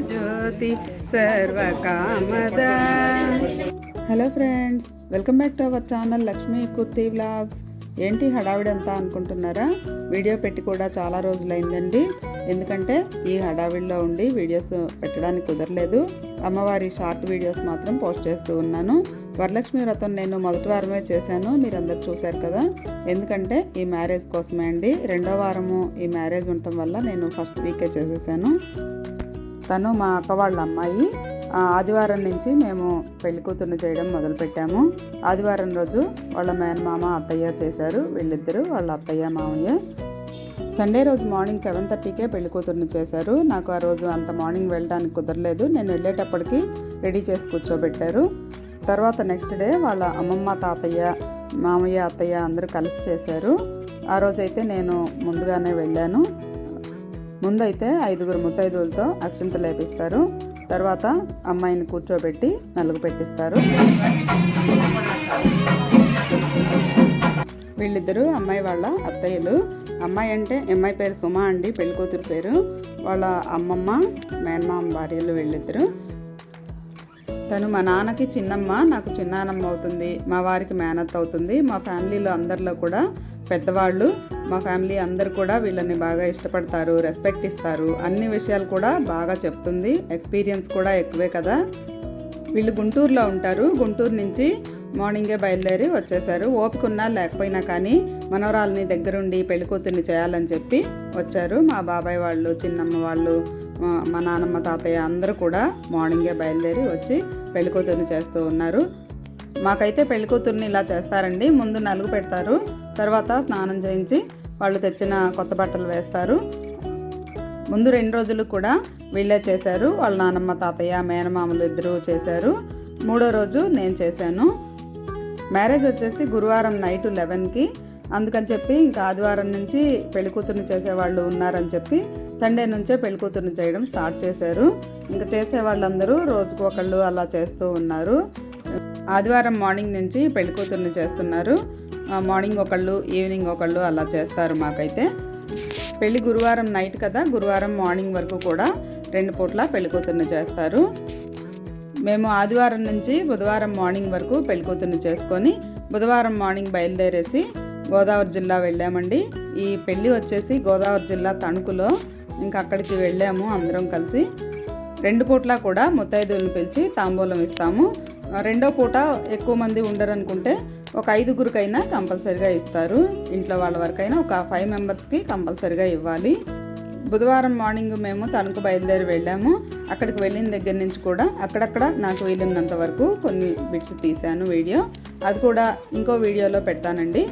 Jyothi సర్వకామద hello friends welcome back to our channel Lakshmi kurti vlogs ఏంటి హడావిడంతా అనుకుంటున్నారా? Video పెట్టి కూడా చాలా రోజులైందండి. ఎందుకంటే ఈ హడావిడిలో ఉండి వీడియోస్ పెట్టడానికి కుదరలేదు. అమ్మవారి షార్ట్ వీడియోస్ మాత్రం పోస్ట్ చేస్తూ ఉన్నాను. వరలక్ష్మి వ్రతం నేను మొదటి వారమే చేశాను. మీరందరూ చూశారు కదా? ఎందుకంటే ఈ మ్యారేజ్ కోసమే అండి. రెండో వారము ఈ మ్యారేజ్ ఉండటం వల్ల నేను ఫస్ట్ వీకే చేసేసాను. తను మా అక్క వాళ్ళ అమ్మాయి. ఆదివారం నుంచి మేము పెళ్ళి కూతుర్ని చేయడం మొదలుపెట్టాము. ఆదివారం రోజు వాళ్ళ మేనమామ అత్తయ్య చేశారు. వీళ్ళిద్దరూ వాళ్ళ అత్తయ్య మామయ్య. సండే రోజు మార్నింగ్ సెవెన్ థర్టీకే పెళ్ళి కూతుర్ని చేశారు. నాకు ఆ రోజు అంత మార్నింగ్ వెళ్ళడానికి కుదరలేదు. నేను వెళ్ళేటప్పటికి రెడీ చేసి కూర్చోబెట్టారు. తర్వాత నెక్స్ట్ డే వాళ్ళ అమ్మమ్మ తాతయ్య మామయ్య అత్తయ్య అందరూ కలిసి చేశారు. ఆ రోజైతే నేను ముందుగానే వెళ్ళాను. ముందైతే ఐదుగురు ముత్తైదువులతో అక్షింత లేపిస్తారు. తర్వాత అమ్మాయిని కూర్చోబెట్టి నలుగు పెట్టిస్తారు. వీళ్ళిద్దరూ అమ్మాయి వాళ్ళ అత్తయ్యలు. అమ్మాయి అంటే అమ్మాయి పేరు సుమ అండి పెళ్ళి కూతురు పేరు. వాళ్ళ అమ్మమ్మ మేనమామ భార్యలు వీళ్ళిద్దరు. తను మా నాన్నకి చిన్నమ్మ నాకు చిన్నానమ్మ అవుతుంది. మా వారికి మేనత్ అవుతుంది. మా ఫ్యామిలీలో అందరిలో కూడా పెద్దవాళ్ళు మా ఫ్యామిలీ అందరు కూడా వీళ్ళని బాగా ఇష్టపడతారు రెస్పెక్ట్ ఇస్తారు. అన్ని విషయాలు కూడా బాగా చెప్తుంది. ఎక్స్పీరియన్స్ కూడా ఎక్కువే కదా. వీళ్ళు గుంటూరులో ఉంటారు. గుంటూరు నుంచి మార్నింగే బయలుదేరి వచ్చేసారు. ఓపిక ఉన్నా లేకపోయినా కానీ మనవరాలని దగ్గరుండి పెళ్ళికూతుర్ని చేయాలని చెప్పి వచ్చారు. మా బాబాయ్ వాళ్ళు చిన్నమ్మ వాళ్ళు మా- నానమ్మ తాతయ్య అందరూ కూడా మార్నింగే బయలుదేరి వచ్చి పెళ్ళికూతుర్ని చేస్తూ ఉన్నారు. మాకైతే పెళ్ళికూతుర్ని ఇలా చేస్తారండి. ముందు నలుగు పెడతారు. తర్వాత స్నానం చేయించి వాళ్ళు తెచ్చిన కొత్త బట్టలు వేస్తారు. ముందు రెండు రోజులు కూడా వీళ్ళే చేశారు. వాళ్ళ నానమ్మ తాతయ్య మేనమామలు ఇద్దరు చేశారు. మూడో రోజు నేను చేశాను. మ్యారేజ్ వచ్చేసి గురువారం నైట్ లెవెన్కి. అందుకని చెప్పి ఇంకా ఆదివారం నుంచి పెళ్ళికూతురుని చేసేవాళ్ళు ఉన్నారని చెప్పి సండే నుంచే పెళ్ళికూతురుని చేయడం స్టార్ట్ చేశారు. ఇంకా చేసే వాళ్ళందరూ రోజుకు ఒకళ్ళు అలా చేస్తూ ఉన్నారు. ఆదివారం మార్నింగ్ నుంచి పెళ్ళి కూతుర్ని చేస్తున్నారు మార్నింగ్ ఒకళ్ళు ఈవినింగ్ ఒకళ్ళు అలా చేస్తారు మాకైతే. పెళ్ళి గురువారం నైట్ కదా గురువారం మార్నింగ్ వరకు కూడా రెండు పూట్ల పెళ్ళి కూతుర్ని చేస్తారు. మేము ఆదివారం నుంచి బుధవారం మార్నింగ్ వరకు పెళ్ళి కూతుర్ని చేసుకొని బుధవారం మార్నింగ్ బయలుదేరేసి గోదావరి జిల్లా వెళ్ళామండి. ఈ పెళ్ళి వచ్చేసి గోదావరి జిల్లా తణుకులో ఇంకా అక్కడికి వెళ్ళాము అందరం కలిసి. రెండు పూట్ల కూడా ముత్తైదువులను పిలిచి తాంబూలం ఇస్తాము. రెండో పూట ఎక్కువ మంది ఉండరు అనుకుంటే ఒక ఐదుగురికైనా కంపల్సరిగా ఇస్తారు. ఇంట్లో వాళ్ళ వరకైనా ఒక ఫైవ్ మెంబర్స్కి కంపల్సరిగా ఇవ్వాలి. బుధవారం మార్నింగ్ మేము తణుకు బయలుదేరి వెళ్ళాము. అక్కడికి వెళ్ళిన దగ్గర నుంచి కూడా అక్కడక్కడ నాకు వీలున్నంత వరకు కొన్ని బిట్స్ తీశాను వీడియో. అది కూడా ఇంకో వీడియోలో పెడతానండి.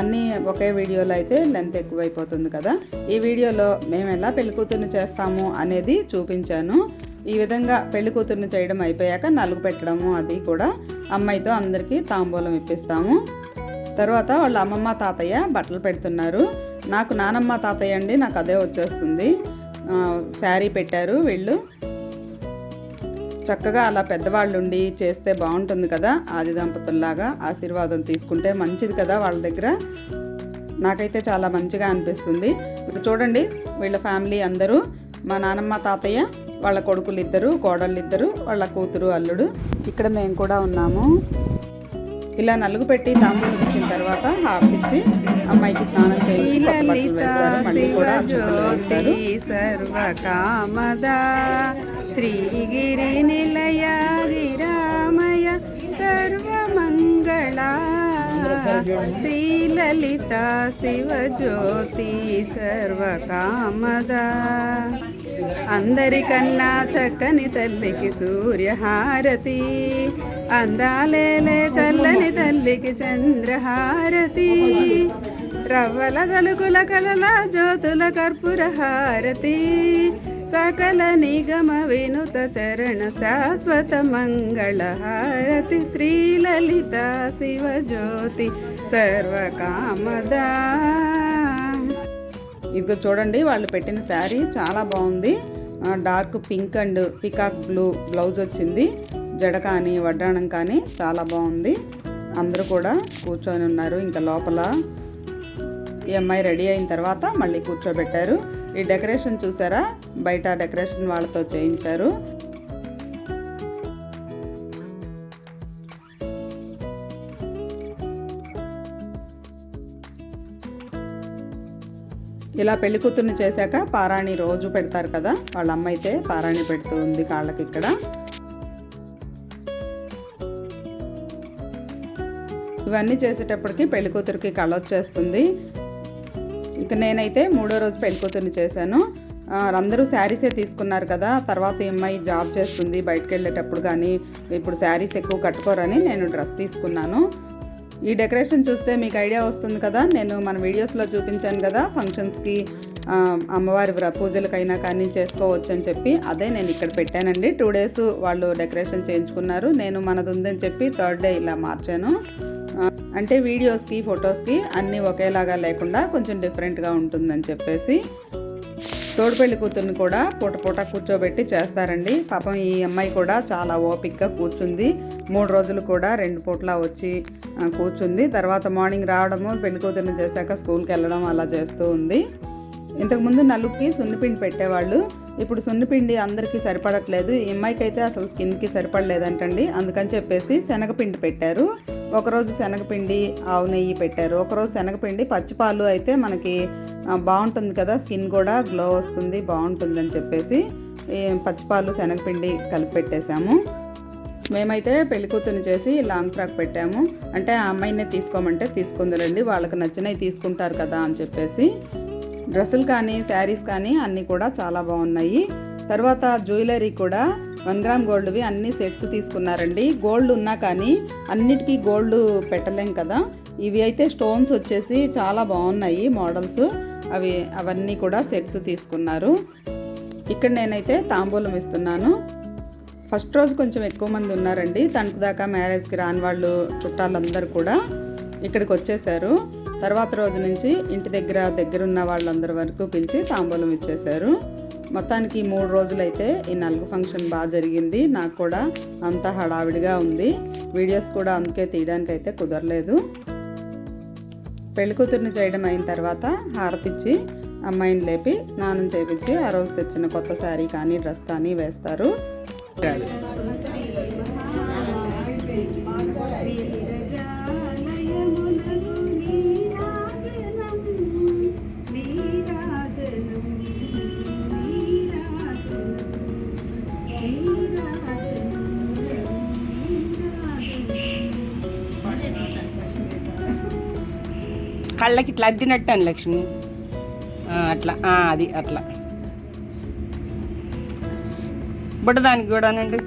అన్నీ ఒకే వీడియోలో అయితే లెంత్ ఎక్కువైపోతుంది కదా. ఈ వీడియోలో మేము ఎలా పెళ్ళికూతురుని చేస్తాము అనేది చూపించాను. ఈ విధంగా పెళ్ళి కూతుర్ని చేయడం అయిపోయాక నలుగు పెట్టడము అది కూడా అమ్మాయితో అందరికీ తాంబూలం ఇప్పిస్తాము. తర్వాత వాళ్ళ అమ్మమ్మ తాతయ్య బట్టలు పెడుతున్నారు. నాకు నానమ్మ తాతయ్య అండి నాకు అదే వచ్చేస్తుంది. శారీ పెట్టారు వీళ్ళు. చక్కగా అలా పెద్దవాళ్ళు ఉండి చేస్తే బాగుంటుంది కదా ఆది దంపతుల్లాగా ఆశీర్వాదం తీసుకుంటే మంచిది కదా వాళ్ళ దగ్గర. నాకైతే చాలా మంచిగా అనిపిస్తుంది. ఇప్పుడు చూడండి వీళ్ళ ఫ్యామిలీ అందరూ మా నానమ్మ తాతయ్య వాళ్ళ కొడుకులు ఇద్దరు కోడళ్ళు ఇద్దరు వాళ్ళ కూతురు అల్లుడు. ఇక్కడ మేము కూడా ఉన్నాము. ఇలా నలుగు పెట్టి తాంబూలం ఇచ్చిన తర్వాత హాఫ్ ఇచ్చి అమ్మాయికి స్నానం చేయించి మళ్ళీ కూడా వేస్తారు. సర్వకామద. శ్రీగిరి నిలయ శ్రీలలిత శివజ్యోతి సర్వకామద అందరికన్నా చక్కని తల్లికి సూర్యహారతి అందాలేలే చల్లని తల్లికి చంద్రహారతి రవ్వల తలుకుల కలల జ్యోతుల కర్పూర హారతి సకల నిగమ వినుత చరణ శాశ్వత మంగళ హారతి శ్రీలలిత శివజ్యోతి సర్వకామదా ఇదిగో చూడండి వాళ్ళు పెట్టిన శారీ చాలా బాగుంది. Dark pink and peacock blue blouse వచ్చింది. జడ కానీ వడ్డాణం కానీ చాలా బాగుంది. అందరూ కూడా కూర్చొని ఉన్నారు. ఇంకా లోపల ఈ అమ్మాయి రెడీ అయిన తర్వాత మళ్ళీ కూర్చోబెట్టారు. ఈ డెకరేషన్ చూసారా? బయట డెకరేషన్ వాళ్ళతో చేయించారు. ఇలా పెళ్ళి కూతుర్ని చేశాక పారాణి రోజు పెడతారు కదా? వాళ్ళ అమ్మ అయితే పారాణి పెడుతూ ఉంది కాళ్ళకి ఇక్కడ. ఇవన్నీ చేసేటప్పటికి పెళ్ళి కూతురికి కళ వచ్చేస్తుంది. ఇక నేనైతే మూడో రోజు పెళ్ళి కూతుర్ని చేశాను. అందరూ శారీసే తీసుకున్నారు కదా తర్వాత ఈ అమ్మాయి జాబ్ చేస్తుంది బయటకు వెళ్ళేటప్పుడు కానీ ఇప్పుడు శారీస్ ఎక్కువ కట్టుకోరని నేను డ్రెస్ తీసుకున్నాను. ఈ డెకరేషన్ చూస్తే మీకు ఐడియా వస్తుంది కదా నేను మన వీడియోస్లో చూపించాను కదా ఫంక్షన్స్కి అమ్మవారి వ్ర పూజలకైనా కానీ చేసుకోవచ్చు అని చెప్పి అదే నేను ఇక్కడ పెట్టానండి. టూ డేస్ వాళ్ళు డెకరేషన్ చేయించుకున్నారు. నేను మనది ఉందని చెప్పి థర్డ్ డే ఇలా మార్చాను. అంటే వీడియోస్కి ఫొటోస్కి అన్నీ ఒకేలాగా లేకుండా కొంచెం డిఫరెంట్గా ఉంటుందని చెప్పేసి తోడుపెళ్ళి కూతుర్ని కూడా పూట పూట కూర్చోబెట్టి చేస్తారండి. పాపం ఈ అమ్మాయి కూడా చాలా ఓపిక్గా కూర్చుంది. మూడు రోజులు కూడా రెండు పూట్ల వచ్చి కూర్చుంది. తర్వాత మార్నింగ్ రావడము పెళ్ళి కూతుర్ని చేశాక స్కూల్కి వెళ్ళడం అలా చేస్తూ ఉంది. ఇంతకుముందు నలుగుకి సున్నిపిండి పెట్టేవాళ్ళు. ఇప్పుడు సున్నిపిండి అందరికీ సరిపడట్లేదు. ఈ అమ్మాయికి అయితే అసలు స్కిన్కి సరిపడలేదంటండి. అందుకని చెప్పేసి శనగపిండి పెట్టారు. ఒకరోజు శనగపిండి ఆవు నెయ్యి పెట్టారు. ఒకరోజు శనగపిండి పచ్చిపాలు అయితే మనకి బాగుంటుంది కదా స్కిన్ కూడా గ్లో వస్తుంది బాగుంటుంది అని చెప్పేసి పచ్చిపాలు శనగపిండి కలిపి పెట్టేశాము. మేమైతే పెళ్ళి చేసి లాంగ్ ఫ్రాక్ పెట్టాము. అంటే ఆ అమ్మాయినే తీసుకోమంటే తీసుకుందరండి వాళ్ళకి నచ్చినవి తీసుకుంటారు కదా అని చెప్పేసి. డ్రెస్సులు కానీ శారీస్ కానీ అన్నీ కూడా చాలా బాగున్నాయి. తర్వాత జ్యువెలరీ కూడా వన్ గ్రామ్ గోల్డ్వి అన్ని సెట్స్ తీసుకున్నారండి. గోల్డ్ ఉన్నా కానీ అన్నిటికీ గోల్డ్ పెట్టలేం కదా. ఇవి అయితే స్టోన్స్ వచ్చేసి చాలా బాగున్నాయి మోడల్స్. అవి అవన్నీ కూడా సెట్స్ తీసుకున్నారు. ఇక్కడ నేనైతే తాంబూలం ఇస్తున్నాను. ఫస్ట్ రోజు కొంచెం ఎక్కువ మంది ఉన్నారండి. తణుకు దాకా మ్యారేజ్కి రాని వాళ్ళు చుట్టాలందరూ కూడా ఇక్కడికి వచ్చేసారు. తర్వాత రోజు నుంచి ఇంటి దగ్గర దగ్గరున్న వాళ్ళందరి వరకు పిలిచి తాంబూలం ఇచ్చేశారు మొత్తానికి మూడు రోజులైతే ఈ నలుగు ఫంక్షన్ బాగా జరిగింది. నాకు కూడా అంత హడావిడిగా ఉంది. వీడియోస్ కూడా అందుకే తీయడానికి అయితే కుదరలేదు పెళ్ళికూతుర్ని చేయడం అయిన తర్వాత హారతిచ్చి అమ్మాయిని లేపి స్నానం చేపించి ఆ రోజు తెచ్చిన కొత్త శారీ కానీ డ్రెస్ కానీ వేస్తారు. కళ్ళకి ఇట్లా అద్దినట్టు అని లక్ష్మి అట్లా. అది అట్లా. బుడ్డదానికి కూడానండి.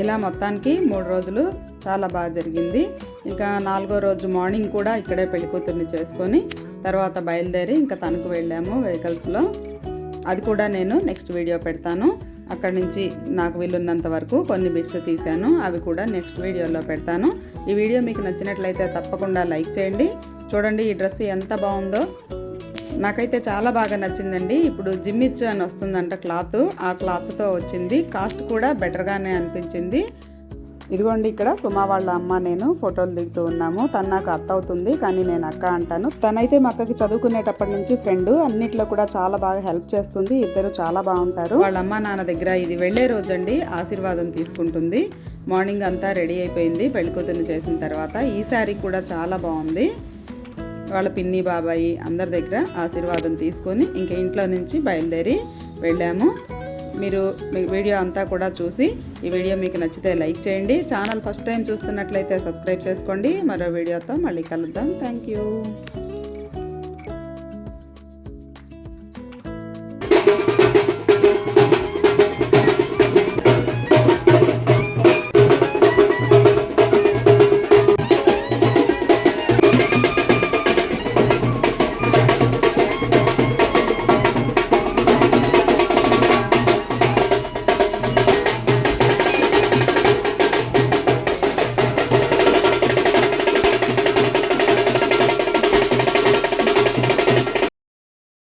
ఇలా మొత్తానికి మూడు రోజులు చాలా బాగా జరిగింది. ఇంకా నాలుగో రోజు మార్నింగ్ కూడా ఇక్కడే పెళ్ళికూతుర్ని చేసుకొని తర్వాత బయలుదేరి ఇంకా తణుకు వెళ్ళాము వెహికల్స్లో. అది కూడా నేను నెక్స్ట్ వీడియో పెడతాను. అక్కడి నుంచి నాకు వీలున్నంత వరకు కొన్ని బిట్స్ తీశాను. అవి కూడా నెక్స్ట్ వీడియోలో పెడతాను. ఈ వీడియో మీకు నచ్చినట్లయితే తప్పకుండా లైక్ చేయండి. చూడండి ఈ డ్రెస్ ఎంత బాగుందో. నాకైతే చాలా బాగా నచ్చిందండి. ఇప్పుడు జిమ్మిచ్చు అని వస్తుందంట క్లాత్. ఆ క్లాత్తో వచ్చింది. కాస్ట్ కూడా బెటర్గానే అనిపించింది. ఇదిగోండి ఇక్కడ సుమా వాళ్ళ అమ్మ నేను ఫోటోలు దిగుతూ ఉన్నాము. తను నాకు అత్త అవుతుంది కానీ నేను అక్క అంటాను. తనైతే మా అక్కకి చదువుకునేటప్పటి నుంచి ఫ్రెండ్ అన్నిట్లో కూడా చాలా బాగా హెల్ప్ చేస్తుంది ఇద్దరు చాలా బాగుంటారు. వాళ్ళ అమ్మ నాన్న దగ్గర ఇది వెళ్ళే రోజండి ఆశీర్వాదం తీసుకుంటుంది. మార్నింగ్ అంతా రెడీ అయిపోయింది పెళ్ళికూతురుని చేసిన తర్వాత. ఈ శారీ కూడా చాలా బాగుంది. వాళ్ళ పిన్ని బాబాయి అందరి దగ్గర ఆశీర్వాదం తీసుకొని ఇంక ఇంట్లో నుంచి బయలుదేరి వెళ్ళాము. మీరు మీ వీడియో అంతా కూడా చూసి ఈ వీడియో మీకు నచ్చితే లైక్ చేయండి. ఛానల్ ఫస్ట్ టైం చూస్తున్నట్లయితే సబ్స్క్రైబ్ చేసుకోండి. మరో వీడియోతో మళ్ళీ కలుద్దాం. Thank you